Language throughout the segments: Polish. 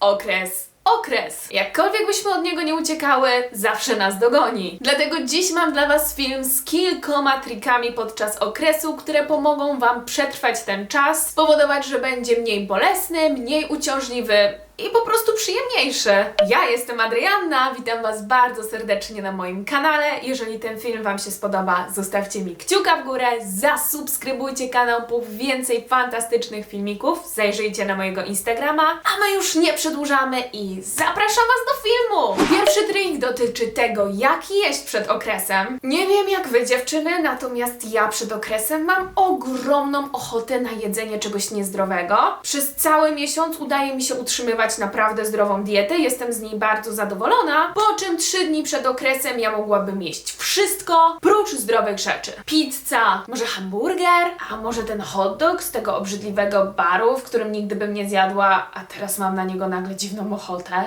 okres. Okres. Jakkolwiek byśmy od niego nie uciekały, zawsze nas dogoni. Dlatego dziś mam dla Was film z kilkoma trikami podczas okresu, które pomogą Wam przetrwać ten czas, spowodować, że będzie mniej bolesny, mniej uciążliwy i po prostu przyjemniejszy. Ja jestem Adrianna, witam Was bardzo serdecznie na moim kanale. Jeżeli ten film Wam się spodoba, zostawcie mi kciuka w górę, zasubskrybujcie kanał po więcej fantastycznych filmików, zajrzyjcie na mojego Instagrama, a my już nie przedłużamy i zapraszam Was do filmu! Pierwszy trik dotyczy tego, jak jeść przed okresem. Nie wiem jak Wy dziewczyny, natomiast ja przed okresem mam ogromną ochotę na jedzenie czegoś niezdrowego. Przez cały miesiąc udaje mi się utrzymywać naprawdę zdrową dietę, jestem z niej bardzo zadowolona, po czym trzy dni przed okresem ja mogłabym jeść wszystko, prócz zdrowych rzeczy. Pizza, może hamburger, a może ten hot dog z tego obrzydliwego baru, w którym nigdy bym nie zjadła, a teraz mam na niego nagle dziwną ochotę.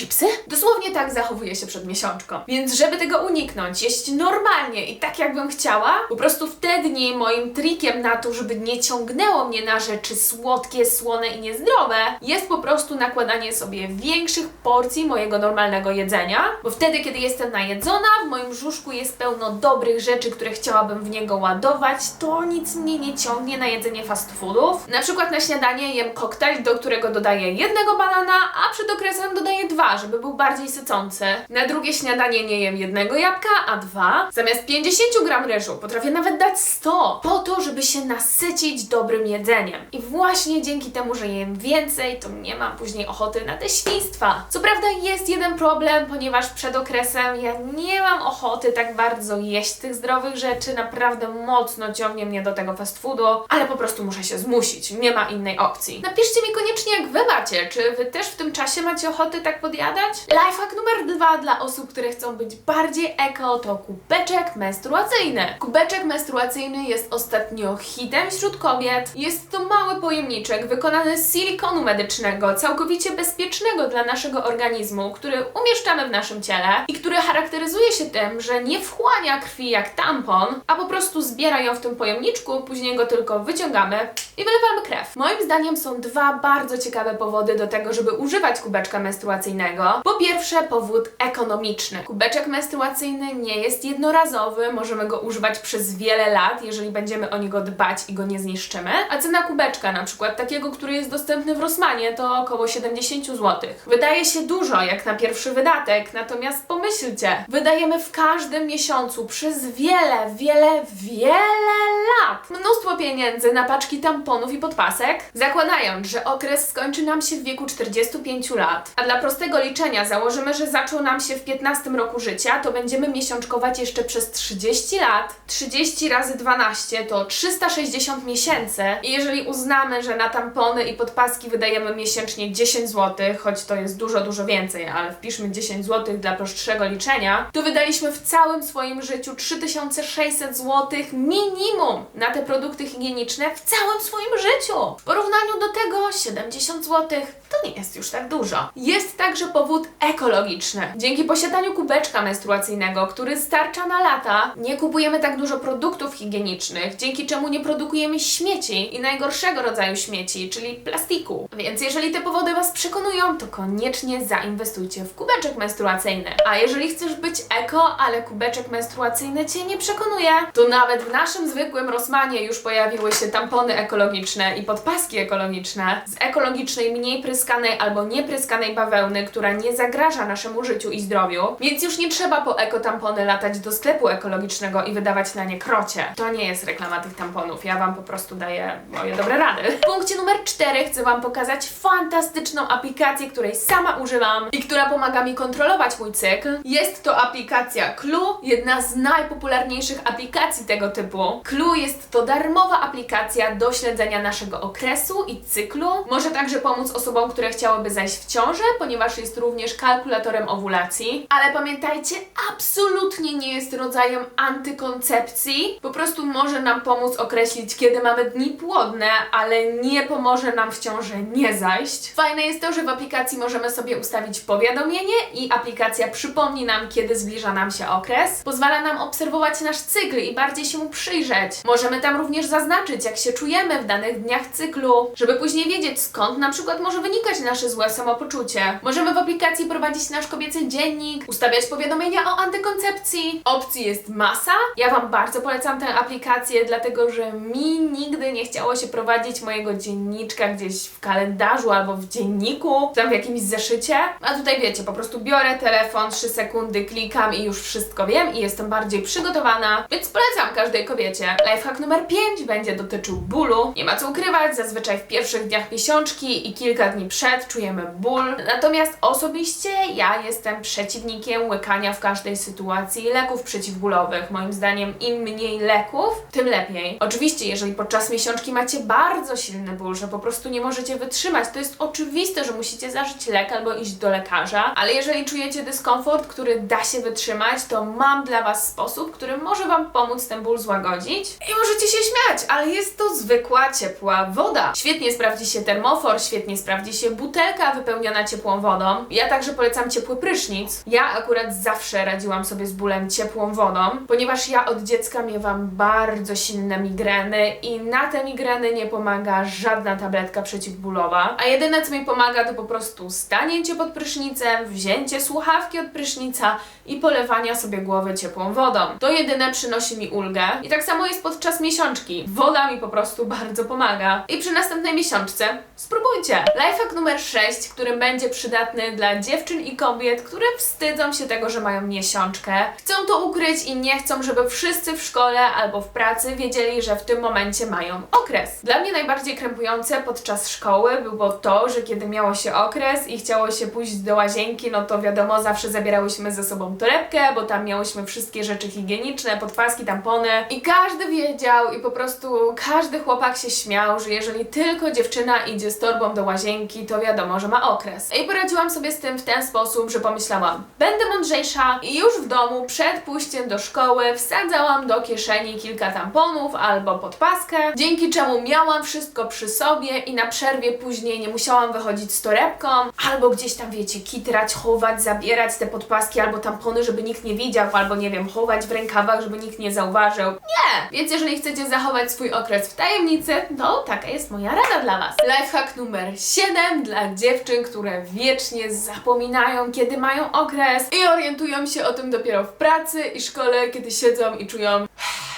Chipsy? Dosłownie tak zachowuję się przed miesiączką. Więc żeby tego uniknąć, jeść normalnie i tak jakbym chciała, po prostu w te dni moim trikiem na to, żeby nie ciągnęło mnie na rzeczy słodkie, słone i niezdrowe, jest po prostu nakładanie sobie większych porcji mojego normalnego jedzenia, bo wtedy, kiedy jestem najedzona, w moim brzuszku jest pełno dobrych rzeczy, które chciałabym w niego ładować, to nic mnie nie ciągnie na jedzenie fast foodów. Na przykład na śniadanie jem koktajl, do którego dodaję jednego banana, a przed okresem dodaję dwa, żeby był bardziej sycący. Na drugie śniadanie nie jem jednego jabłka, a dwa. Zamiast 50 gram ryżu potrafię nawet dać 100, po to, żeby się nasycić dobrym jedzeniem. I właśnie dzięki temu, że jem więcej, to nie mam później ochoty na te świństwa. Co prawda jest jeden problem, ponieważ przed okresem ja nie mam ochoty tak bardzo jeść tych zdrowych rzeczy, naprawdę mocno ciągnie mnie do tego fast foodu, ale po prostu muszę się zmusić, nie ma innej opcji. Napiszcie mi koniecznie, jak wy macie, czy wy też w tym czasie macie ochoty tak podjadać? Lifehack numer dwa dla osób, które chcą być bardziej eko, to kubeczek menstruacyjny. Kubeczek menstruacyjny jest ostatnio hitem wśród kobiet. Jest to mały pojemniczek wykonany z silikonu medycznego, całkowicie bezpiecznego dla naszego organizmu, który umieszczamy w naszym ciele i który charakteryzuje się tym, że nie wchłania krwi jak tampon, a po prostu zbiera ją w tym pojemniczku, później go tylko wyciągamy i wylewamy krew. Moim zdaniem są dwa bardzo ciekawe powody do tego, żeby używać kubeczka menstruacyjnego. Po pierwsze, powód ekonomiczny. Kubeczek menstruacyjny nie jest jednorazowy, możemy go używać przez wiele lat, jeżeli będziemy o niego dbać i go nie zniszczymy. A cena kubeczka, na przykład takiego, który jest dostępny w Rossmanie, to około 70 zł. Wydaje się dużo jak na pierwszy wydatek, natomiast pomyślcie, wydajemy w każdym miesiącu przez wiele, wiele, wiele lat mnóstwo pieniędzy na paczki tamponów i podpasek, zakładając, że okres skończy nam się w wieku 45 lat, a dla prostego liczenia założymy, że zaczął nam się w 15 roku życia, to będziemy miesiączkować jeszcze przez 30 lat. 30 razy 12 to 360 miesięcy i jeżeli uznamy, że na tampony i podpaski wydajemy miesięcznie 10 zł, choć to jest dużo, dużo więcej, ale wpiszmy 10 zł dla prostszego liczenia, to wydaliśmy w całym swoim życiu 3600 zł minimum na te produkty higieniczne w całym swoim życiu. W porównaniu do tego 70 zł to nie jest już tak dużo. Jest także powód ekologiczny. Dzięki posiadaniu kubeczka menstruacyjnego, który starcza na lata, nie kupujemy tak dużo produktów higienicznych, dzięki czemu nie produkujemy śmieci i najgorszego rodzaju śmieci, czyli plastiku. Więc jeżeli te powody Was przekonują, to koniecznie zainwestujcie w kubeczek menstruacyjny. A jeżeli chcesz być eko, ale kubeczek menstruacyjny Cię nie przekonuje, to nawet w naszym zwykłym Rossmanie już pojawiły się tampony ekologiczne i podpaski ekologiczne z ekologicznej, mniej pryskanej albo niepryskanej bawełny, która nie zagraża naszemu życiu i zdrowiu. Więc już nie trzeba po ekotampony latać do sklepu ekologicznego i wydawać na nie krocie. To nie jest reklama tych tamponów, ja Wam po prostu daję moje dobre rady. W punkcie numer 4 chcę Wam pokazać fantastyczną aplikację, której sama używam i która pomaga mi kontrolować mój cykl. Jest to aplikacja Clue, jedna z najpopularniejszych aplikacji tego typu. Clue jest to darmowa aplikacja do śledzenia naszego okresu i cyklu. Może także pomóc osobom, które chciałyby zajść w ciążę, ponieważ jest również kalkulatorem ovulacji. Ale pamiętajcie, absolutnie nie jest rodzajem antykoncepcji. Po prostu może nam pomóc określić, kiedy mamy dni płodne, ale nie pomoże nam w ciąży nie zajść. Fajne jest to, że w aplikacji możemy sobie ustawić powiadomienie i aplikacja przypomni nam, kiedy zbliża nam się okres. Pozwala nam obserwować nasz cykl i bardziej się mu przyjrzeć. Możemy tam również zaznaczyć, jak się czujemy w danych dniach cyklu, żeby później wiedzieć, skąd na przykład może wynikać nasze złe samopoczucie. Możemy w aplikacji prowadzić nasz kobiecy dziennik, ustawiać powiadomienia o antykoncepcji. Opcji jest masa. Ja Wam bardzo polecam tę aplikację, dlatego że mi nigdy nie chciało się prowadzić mojego dzienniczka gdzieś w kalendarzu albo w dzienniku, tam w jakimś zeszycie. A tutaj wiecie, po prostu biorę telefon, 3 sekundy, klikam i już wszystko wiem i jestem bardziej przygotowana, więc polecam każdej kobiecie. Lifehack numer 5 będzie dotyczył bólu. Nie ma co ukrywać, zazwyczaj w pierwszych dniach miesiączki i kilka dni przed czujemy ból. Natomiast osobiście ja jestem przeciwnikiem łykania w każdej sytuacji leków przeciwbólowych. Moim zdaniem im mniej leków, tym lepiej. Oczywiście, jeżeli podczas miesiączki macie bardzo silny ból, że po prostu nie możecie wytrzymać, to jest oczywiste, że musicie zażyć lek albo iść do lekarza, ale jeżeli czujecie dyskomfort, który da się wytrzymać, to mam dla Was sposób, który może Wam pomóc ten ból złagodzić. I możecie się śmiać, ale jest to zwykła, ciepła woda. Świetnie sprawdzi się termofor, świetnie sprawdzi się butelka wypełniona ciepłą wodą. Ja także polecam ciepły prysznic. Ja akurat zawsze radziłam sobie z bólem ciepłą wodą, ponieważ ja od dziecka miewam bardzo silne migreny i na te migreny nie pomaga żadna tabletka przeciwbólowa. A jedyne co mi pomaga to po prostu stanięcie pod prysznicem, wzięcie słuchawki od prysznica i polewania sobie głowy ciepłą wodą. To jedyne przynosi mi ulgę. I tak samo jest podczas miesiączki. Woda mi po prostu bardzo pomaga. I przy następnej miesiączce spróbujcie. Lifehack numer 6, który będzie przydatny dla dziewczyn i kobiet, które wstydzą się tego, że mają miesiączkę. Chcą to ukryć i nie chcą, żeby wszyscy w szkole albo w pracy wiedzieli, że w tym momencie mają okres. Dla mnie najbardziej krępujące podczas szkoły było to, że kiedy miało się okres i chciało się pójść do łazienki, no to wiadomo, zawsze zabierałyśmy ze sobą torebkę, bo tam miałyśmy wszystkie rzeczy higieniczne, podpaski, tampony i każdy wiedział i po prostu każdy chłopak się śmiał, że jeżeli tylko dziewczyna idzie z torbą do łazienki, to wiadomo, że ma okres. I poradziłam sobie z tym w ten sposób, że pomyślałam, będę mądrzejsza i już w domu przed pójściem do szkoły wsadzałam do kieszeni kilka tamponów albo podpaskę, dzięki czemu miałam wszystko przy sobie i na przerwie później nie musiałam wychodzić z torebką albo gdzieś tam, wiecie, kitrać, chować, zabierać te podpaski albo tampony, żeby nikt nie widział, albo nie wiem, chować w rękawach, żeby nikt nie zauważył. Nie! Więc jeżeli chcecie zachować swój okres w tajemnicy, to taka jest moja rada dla Was. Lifehack numer 7 dla dziewczyn, które wiecznie zapominają, kiedy mają okres i orientują się o tym dopiero w pracy i szkole, kiedy siedzą i czują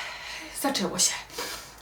zaczęło się.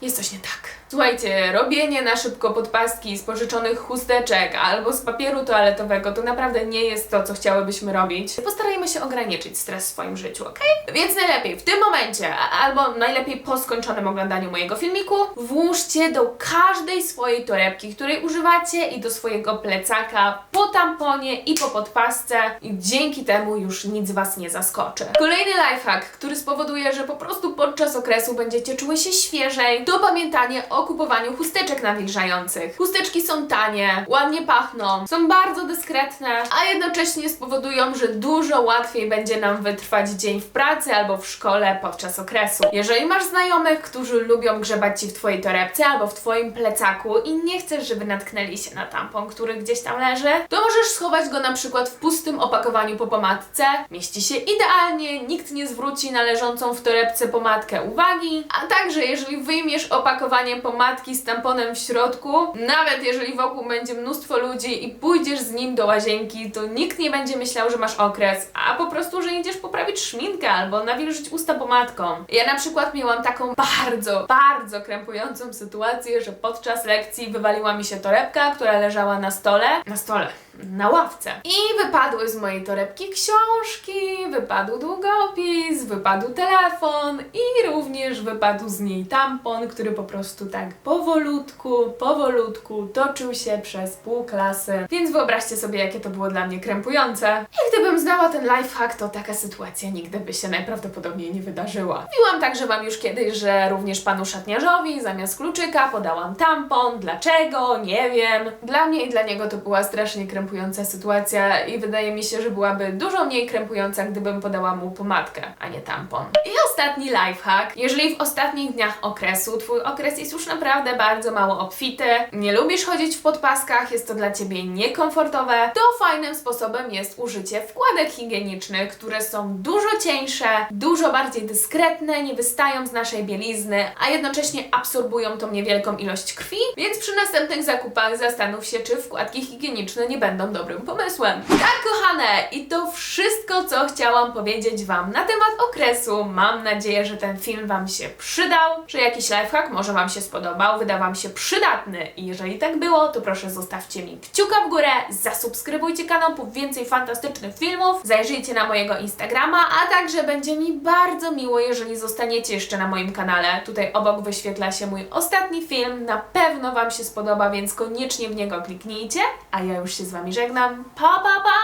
Jest coś nie tak. Słuchajcie, robienie na szybko podpaski z pożyczonych chusteczek albo z papieru toaletowego to naprawdę nie jest to, co chciałybyśmy robić. Postarajmy się ograniczyć stres w swoim życiu, ok? Więc najlepiej w tym momencie, albo najlepiej po skończonym oglądaniu mojego filmiku, włóżcie do każdej swojej torebki, której używacie i do swojego plecaka po tamponie i po podpasce i dzięki temu już nic Was nie zaskoczy. Kolejny lifehack, który spowoduje, że po prostu podczas okresu będziecie czuły się świeżej, to pamiętanie o kupowaniu chusteczek nawilżających. Chusteczki są tanie, ładnie pachną, są bardzo dyskretne, a jednocześnie spowodują, że dużo łatwiej będzie nam wytrwać dzień w pracy albo w szkole podczas okresu. Jeżeli masz znajomych, którzy lubią grzebać Ci w Twojej torebce albo w Twoim plecaku i nie chcesz, żeby natknęli się na tampon, który gdzieś tam leży, to możesz schować go na przykład w pustym opakowaniu po pomadce. Mieści się idealnie, nikt nie zwróci na leżącą w torebce pomadkę uwagi, a także jeżeli wyjmiesz opakowanie pomadki z tamponem w środku, nawet jeżeli wokół będzie mnóstwo ludzi i pójdziesz z nim do łazienki, to nikt nie będzie myślał, że masz okres, a po prostu, że idziesz poprawić szminkę albo nawilżyć usta pomadką. Ja na przykład miałam taką bardzo, bardzo krępującą sytuację, że podczas lekcji wywaliła mi się torebka, która leżała na stole, na stole, na ławce. I wypadły z mojej torebki książki, wypadł długopis, wypadł telefon i również wypadł z niej tampon, który po prostu tak powolutku, powolutku toczył się przez pół klasy. Więc wyobraźcie sobie, jakie to było dla mnie krępujące. I gdybym znała ten lifehack, to taka sytuacja nigdy by się najprawdopodobniej nie wydarzyła. Mówiłam także Wam już kiedyś, że również panu szatniarzowi zamiast kluczyka podałam tampon. Dlaczego? Nie wiem. Dla mnie i dla niego to była strasznie krępująca krępująca sytuacja i wydaje mi się, że byłaby dużo mniej krępująca, gdybym podała mu pomadkę, a nie tampon. I ostatni lifehack. Jeżeli w ostatnich dniach okresu twój okres jest już naprawdę bardzo mało obfity, nie lubisz chodzić w podpaskach, jest to dla ciebie niekomfortowe, to fajnym sposobem jest użycie wkładek higienicznych, które są dużo cieńsze, dużo bardziej dyskretne, nie wystają z naszej bielizny, a jednocześnie absorbują tą niewielką ilość krwi, więc przy następnych zakupach zastanów się, czy wkładki higieniczne nie będą dobrym pomysłem. Tak, kochane, i to wszystko, co chciałam powiedzieć Wam na temat okresu. Mam nadzieję, że ten film Wam się przydał, że jakiś lifehack może Wam się spodobał, wyda Wam się przydatny. I jeżeli tak było, to proszę zostawcie mi kciuka w górę, zasubskrybujcie kanał po więcej fantastycznych filmów, zajrzyjcie na mojego Instagrama, a także będzie mi bardzo miło, jeżeli zostaniecie jeszcze na moim kanale. Tutaj obok wyświetla się mój ostatni film, na pewno Wam się spodoba, więc koniecznie w niego kliknijcie. A ja już się z Wami żegnam. Pa, pa, pa!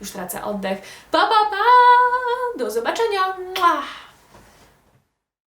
Już tracę oddech. Pa, pa, pa! Do zobaczenia! Mua!